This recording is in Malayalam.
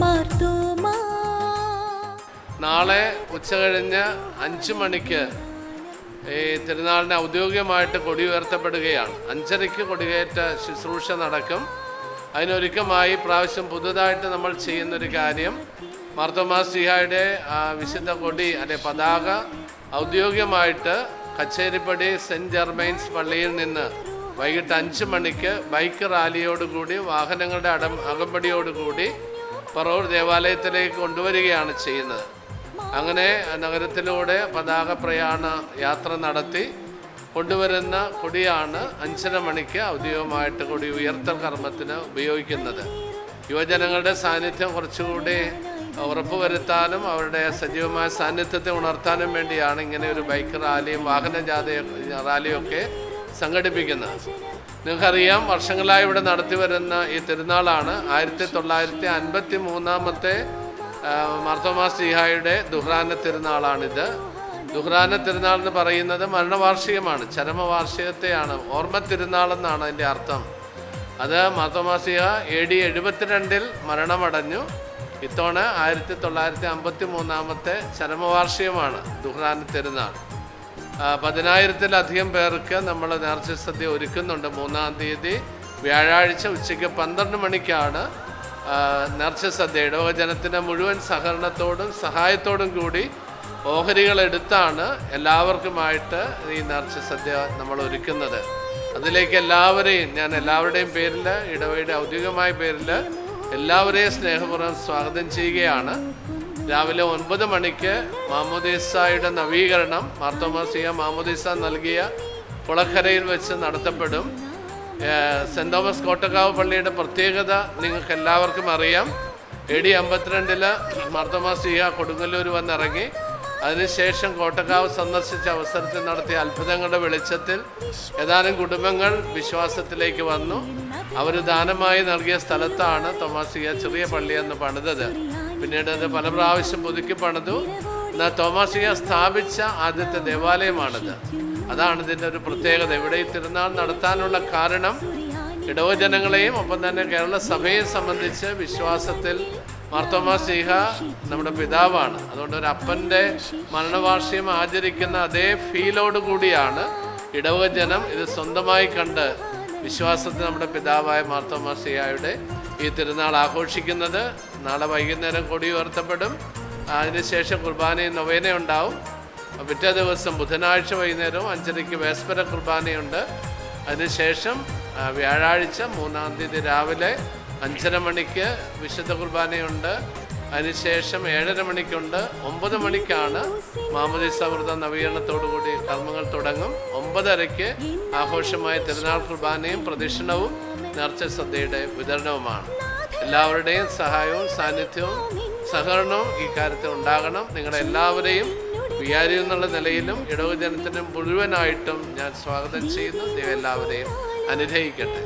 മാർത്തോമാ. നാളെ ഉച്ച കഴിഞ്ഞ് അഞ്ച് മണിക്ക് ഈ തിരുനാളിന് ഔദ്യോഗികമായിട്ട് കൊടി ഉയർത്തപ്പെടുകയാണ്. അഞ്ചരയ്ക്ക് കൊടികയറ്റ ശുശ്രൂഷ നടക്കും. അതിനൊരുക്കമായി പ്രാവശ്യം പുതുതായിട്ട് നമ്മൾ ചെയ്യുന്നൊരു കാര്യം മാർത്തോമാ സിഹായുടെ വിശുദ്ധ കൊടി അല്ലെ പതാക ഔദ്യോഗികമായിട്ട് കച്ചേരിപ്പടി സെന്റ് ജെർമൈൻസ് പള്ളിയിൽ നിന്ന് വൈകിട്ട് അഞ്ച് മണിക്ക് ബൈക്ക് റാലിയോടുകൂടി വാഹനങ്ങളുടെ അടം അകമ്പടിയോടുകൂടി പറവൂർ ദേവാലയത്തിലേക്ക് കൊണ്ടുവരികയാണ് ചെയ്യുന്നത്. അങ്ങനെ നഗരത്തിലൂടെ പതാക പ്രയാണ യാത്ര നടത്തി കൊണ്ടുവരുന്ന കൊടിയാണ് അഞ്ചര മണിക്ക് ഔദ്യോഗികമായിട്ട് കൊടി ഉയർത്തൽ കർമ്മത്തിന് ഉപയോഗിക്കുന്നത്. യുവജനങ്ങളുടെ സാന്നിധ്യം കുറച്ചുകൂടി ഉറപ്പുവരുത്താനും അവരുടെ സജീവമായ സാന്നിധ്യത്തെ ഉണർത്താനും വേണ്ടിയാണ് ഇങ്ങനെ ഒരു ബൈക്ക് റാലിയും വാഹന ജാഥ റാലിയും ഒക്കെ സംഘടിപ്പിക്കുന്നത് നിങ്ങൾക്കറിയാം വർഷങ്ങളായി ഇവിടെ നടത്തി വരുന്ന ഈ തിരുനാളാണ് ആയിരത്തി തൊള്ളായിരത്തി അൻപത്തി മൂന്നാമത്തെ മാർത്തോമാ ശ്രീഹായുടെ ദുഹ്റാന തിരുനാളാണിത്. ദുഹ്റാന തിരുനാൾ എന്ന് പറയുന്നത് മരണവാർഷികമാണ് ചരമവാർഷികത്തെയാണ് ഓർമ്മ തിരുനാൾ എന്നാണ് അതിന്റെ അർത്ഥം. അത് മാർത്തോമാ ശ്രീഹ എ ഡി എഴുപത്തിരണ്ടിൽ മരണമടഞ്ഞു. ഇത്തവണ ആയിരത്തി തൊള്ളായിരത്തി അമ്പത്തി മൂന്നാമത്തെ ചരമവാർഷികമാണ് ദുഹ്റാന തിരുനാൾ. പതിനായിരത്തിലധികം പേർക്ക് നമ്മൾ നേർച്ച സദ്യ ഒരുക്കുന്നുണ്ട് മൂന്നാം തീയതി. വ്യാഴാഴ്ച ഉച്ചയ്ക്ക് പന്ത്രണ്ട് മണിക്കാണ് നേർച്ച സദ്യ ഇടവകജനത്തിന്റെ മുഴുവൻ സഹകരണത്തോടും സഹായത്തോടും കൂടി ഓഹരികളെടുത്താണ് എല്ലാവർക്കുമായിട്ട് ഈ നേർച്ച സദ്യ നമ്മൾ ഒരുക്കുന്നത്. അതിലേക്ക് എല്ലാവരെയും ഞാൻ എല്ലാവരുടെയും പേരിൽ ഇടവയുടെ ഔദ്യോഗികമായ പേരിൽ എല്ലാവരെയും സ്നേഹപൂർവം സ്വാഗതം ചെയ്യുകയാണ്. രാവിലെ ഒൻപത് മണിക്ക് മാമോദീസായുടെ നവീകരണം. മാർത്തോമാസിയ മാമോദീസ നൽകിയ കുളക്കരയിൽ വെച്ച് നടത്തപ്പെടും. സെന്റ് തോമസ് കോട്ടക്കാവ് പള്ളിയുടെ പ്രത്യേകത നിങ്ങൾക്ക് എല്ലാവർക്കും അറിയാം. എ ഡി അമ്പത്തിരണ്ടിൽ മാർത്തോമാസിയ കൊടുങ്ങല്ലൂർ വന്നിറങ്ങി. അതിനുശേഷം കോട്ടക്കാവ് സന്ദർശിച്ച അവസരത്തിൽ നടത്തിയ അത്ഭുതങ്ങളുടെ വെളിച്ചത്തിൽ ഏതാനും കുടുംബങ്ങൾ വിശ്വാസത്തിലേക്ക് വന്നു. അവർ ദാനമായി നൽകിയ സ്ഥലത്താണ് തോമാസിയ ചെറിയ പള്ളി എന്ന് പണിതത്. പിന്നീട് അത് പല പ്രാവശ്യം പുതുക്കി പണിതു. എന്നാൽ തോമാസിയ സ്ഥാപിച്ച ആദ്യത്തെ ദേവാലയമാണിത്. അതാണ് ഇതിന്റെ ഒരു പ്രത്യേകത. ഇവിടെ ഈ തിരുനാൾ നടത്താനുള്ള കാരണം ഇടവജനങ്ങളെയും ഒപ്പം തന്നെ കേരള സഭയെ സംബന്ധിച്ച് വിശ്വാസത്തിൽ മാർത്തോമാ സിഹ നമ്മുടെ പിതാവാണ്. അതുകൊണ്ട് ഒരു അപ്പന്റെ മരണവാർഷികം ആചരിക്കുന്ന അതേ ഫീലോട് കൂടിയാണ് ഇടവജനം ഇത് സ്വന്തമായി കണ്ട് വിശ്വാസത്തിൽ നമ്മുടെ പിതാവായ മാർത്തോമാ സിഹായുടെ ഈ തിരുനാൾ ആഘോഷിക്കുന്നത്. നാളെ വൈകുന്നേരം കൊടി ഉയർത്തപ്പെടും. അതിനുശേഷം കുർബാനയും നൊവേന ഉണ്ടാവും. പിറ്റേ ദിവസം ബുധനാഴ്ച വൈകുന്നേരവും അഞ്ചരയ്ക്ക് വേസ്പര കുർബാനയുണ്ട്. അതിനുശേഷം വ്യാഴാഴ്ച മൂന്നാം തീയതി രാവിലെ അഞ്ചര മണിക്ക് വിശുദ്ധ കുർബാനയുണ്ട്. അതിനുശേഷം ഏഴര മണിക്കുണ്ട്. ഒമ്പത് മണിക്കാണ് മാമതി സൗഹൃദ നവീകരണത്തോടുകൂടി കർമ്മങ്ങൾ തുടങ്ങും. ഒമ്പതരയ്ക്ക് ആഘോഷമായ തിരുനാൾ കുർബാനയും പ്രദക്ഷിണവും നേർച്ച ശ്രദ്ധയുടെ വിതരണവുമാണ്. എല്ലാവരുടെയും സഹായവും സാന്നിധ്യവും സഹകരണവും ഈ കാര്യത്തിൽ ഉണ്ടാകണം. നിങ്ങളുടെ എല്ലാവരെയും വികാരി എന്നുള്ള നിലയിലും ഇടവജനത്തിന് മുഴുവനായിട്ടും ഞാൻ സ്വാഗതം ചെയ്യുന്നു. ദൈവം എല്ലാവരെയും അനുഗ്രഹിക്കട്ടെ.